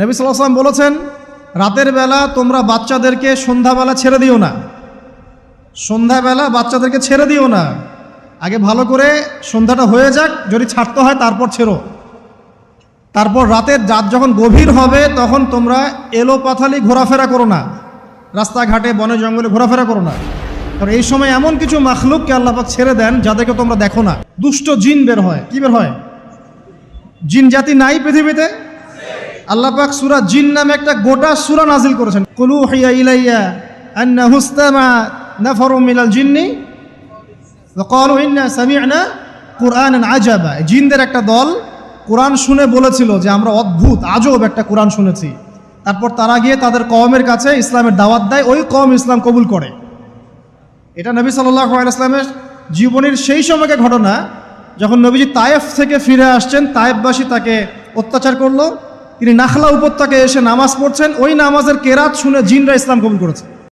নবী সাল্লাম বলেছেন, রাতের বেলা তোমরা বাচ্চাদেরকে সন্ধ্যাবেলা ছেড়ে দিও না। সন্ধ্যাবেলা বাচ্চাদেরকে ছেড়ে দিও না। আগে ভালো করে সন্ধ্যাটা হয়ে যাক, যদি ছাড়তে হয় তারপর ছেড়ো। তারপর রাতের রাত যখন গভীর হবে, তখন তোমরা এলো পাথালি ঘোরাফেরা করো না। রাস্তাঘাটে, বনে, জঙ্গলে ঘোরাফেরা করো না। কারণ এই সময় এমন কিছু মাখলুককে আল্লাপাক ছেড়ে দেন, যাদেরকে তোমরা দেখো না। দুষ্ট জিন বের হয়। কি বের হয়? জিন জাতি নাই পৃথিবীতে। আল্লাহ পাক সুরা জিন নামে একটা গোটা সুরা নাজিল করেছেন। কুলু হিয়া ইলাইয়া আন্না হুস্তামা নাফারু মিলাল জিন্নি ওয়াকালু ইন্না সামি'না কুরআনান আজাবা। জিনদের একটা দল কোরআন শুনে বলেছিল যে, আমরা অদ্ভুত, আজব একটা কোরআন শুনেছি। তারপর তারা গিয়ে তাদের কমের কাছে ইসলামের দাওয়াত দেয়, ওই কম ইসলাম কবুল করে। এটা নবী সাল্লাহ ইসলামের জীবনের সেই সময়কে ঘটনা, যখন নবীজি তায়েফ থেকে ফিরে আসছেন, তায়েফবাসী তাকে অত্যাচার করল তিনি নাখলা উপত্যকায় এসে নামাজ পড়ছেন ওই নামাজের কেরাত শুনে জিনরা ইসলাম কবুল করেছে।